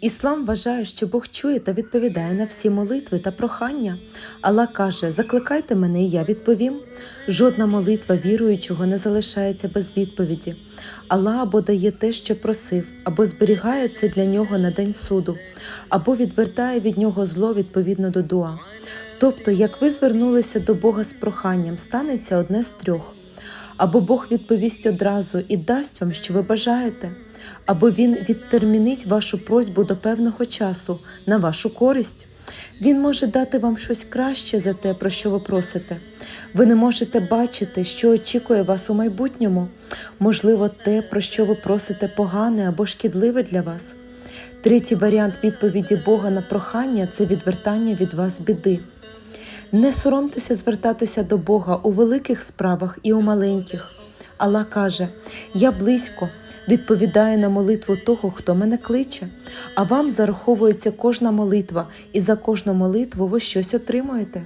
Іслам вважає, що Бог чує та відповідає на всі молитви та прохання. Аллах каже: Закликайте мене, і я відповім. Жодна молитва віруючого не залишається без відповіді. Аллах або дає те, що просив, або зберігає це для нього на день суду, або відвертає від нього зло відповідно до дуа. Тобто, як ви звернулися до Бога з проханням, станеться одне з трьох. Або Бог відповість одразу і дасть вам, що ви бажаєте, або Він відтермінить вашу просьбу до певного часу на вашу користь. Він може дати вам щось краще за те, про що ви просите. Ви не можете бачити, що очікує вас у майбутньому, можливо, те, про що ви просите, погане або шкідливе для вас. Третій варіант відповіді Бога на прохання це відвертання від вас біди. Не соромтеся звертатися до Бога у великих справах і у маленьких. Аллах каже: Я близько відповідаю на молитву того, хто мене кличе, а вам зараховується кожна молитва, і за кожну молитву ви щось отримуєте.